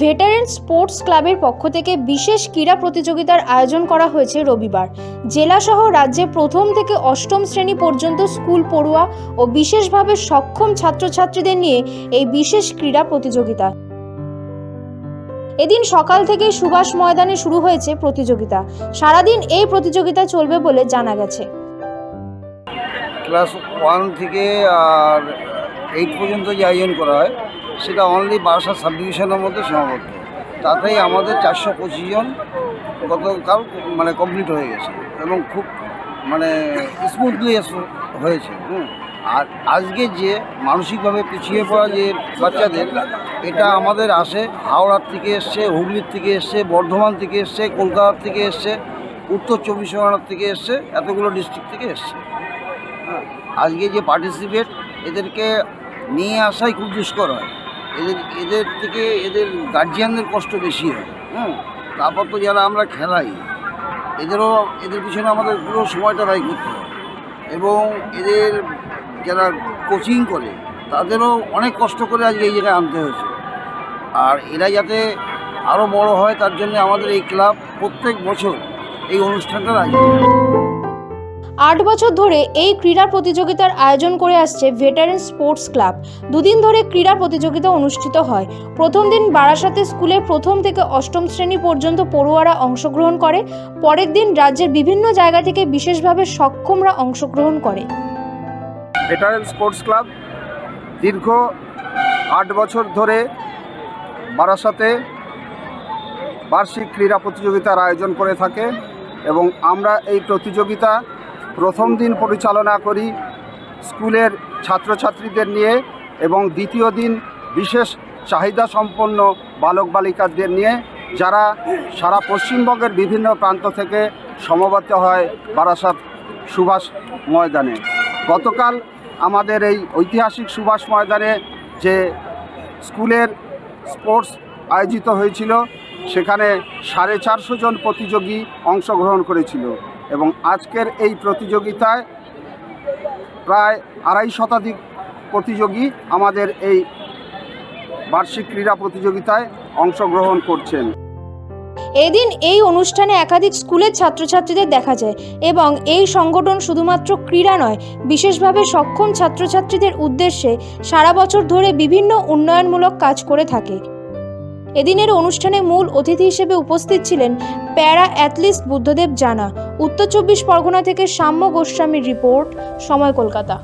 Veteran sports ক্লাবের পক্ষ থেকে বিশেষ ক্রীড়া প্রতিযোগিতার আয়োজন করা হয়েছে রবিবার। জেলাসহ রাজ্যে প্রথম থেকে অষ্টম শ্রেণি পর্যন্ত স্কুল পড়ুয়া ও বিশেষভাবে সক্ষম ছাত্রছাত্রীদের নিয়ে এই বিশেষ ক্রীড়া প্রতিযোগিতা। এদিন সকাল থেকেই সুভাষ ময়দানে শুরু হয়েছে প্রতিযোগিতা। সারাদিন এই প্রতিযোগিতা চলবে বলে জানা গেছে। ক্লাস ওয়ান থেকে আর এইট পর্যন্ত যে আয়োজন করা হয় সেটা অনলি বারাসাত সাব ডিভিশনের মধ্যে সীমাবদ্ধ। তাতেই আমাদের চারশো পঁচিশ জন গতকাল মানে কমপ্লিট হয়ে গেছে এবং খুব মানে স্মুথলি হয়েছে আর আজকে যে মানসিকভাবে পিছিয়ে পড়া যে বাচ্চাদের, এটা আমাদের আসে হাওড়ার থেকে এসছে, হুগলির থেকে এসছে, বর্ধমান থেকে এসছে, কলকাতার থেকে এসছে, উত্তর চব্বিশ পরগনার থেকে এসছে, এতগুলো ডিস্ট্রিক্ট থেকে এসছে। আজকে যে পার্টিসিপেট এদেরকে নিয়ে আসাই খুব দুষ্কর হয়। এদের এদের থেকে এদের গার্জিয়ানদের কষ্ট বেশি হয় হুম তারপর তো যারা আমরা খেলাই, এদেরও, এদের পিছনে আমাদের পুরো সময়টা ব্যয় করতে হয়। এবং এদের যারা কোচিং করে, তাদেরও অনেক কষ্ট করে আজকে এই জায়গায় আনতে হয়েছে। আর এরা যাতে আরও বড় হয়, তার জন্য আমাদের এই ক্লাব প্রত্যেক বছর এই অনুষ্ঠানটা রাখে। আট বছর ধরে এই ক্রীড়া প্রতিযোগিতার আয়োজন করে আসছে ভেটারেন স্পোর্টস ক্লাব দুদিন ধরে ক্রীড়া প্রতিযোগিতা অনুষ্ঠিত হয়। প্রথম দিন বারাসাতে স্কুলের প্রথম থেকে অষ্টম শ্রেণি পর্যন্ত পড়ুয়ারা অংশগ্রহণ করে। পরের দিন রাজ্যের বিভিন্ন জায়গা থেকে বিশেষভাবে সক্ষমরা অংশগ্রহণ করে। ভেটারেন স্পোর্টস ক্লাব দীর্ঘ আট বছর ধরে বারাসাতে বার্ষিক ক্রীড়া প্রতিযোগিতার আয়োজন করে থাকে এবং আমরা এই প্রতিযোগিতা প্রথম দিন পরিচালনা করি স্কুলের ছাত্রছাত্রীদের নিয়ে এবং দ্বিতীয় দিন বিশেষ চাহিদা সম্পন্ন বালক বালিকাদের নিয়ে যারা সারা পশ্চিমবঙ্গের বিভিন্ন প্রান্ত থেকে সমবেত হয় বারাসাত সুভাষ ময়দানে। গতকাল আমাদের এই ঐতিহাসিক সুভাষ ময়দানে যে স্কুলের স্পোর্টস আয়োজিত হয়েছিল, সেখানে সাড়ে চারশো জন প্রতিযোগী অংশগ্রহণ করেছিল। এবং আজকের এই প্রতিযোগিতায় প্রায় আড়াই শতাধিক প্রতিযোগী আমাদের এই বার্ষিক ক্রীড়া প্রতিযোগিতায় অংশগ্রহণ করছেন। এদিন এই অনুষ্ঠানে একাধিক স্কুলের ছাত্রছাত্রীদের দেখা যায় এবং এই সংগঠন শুধুমাত্র ক্রীড়া নয়, বিশেষভাবে সক্ষম ছাত্রছাত্রীদের উদ্দেশ্যে সারা বছর ধরে বিভিন্ন উন্নয়নমূলক কাজ করে থাকে। এদিনের অনুষ্ঠানে মূল অতিথি হিসেবে উপস্থিত ছিলেন প্যারা অ্যাথলিস্ট বুদ্ধদেব জানা। উত্তর চব্বিশ পরগনা থেকে সাম্য গোস্বামীর রিপোর্ট, সময় কলকাতা।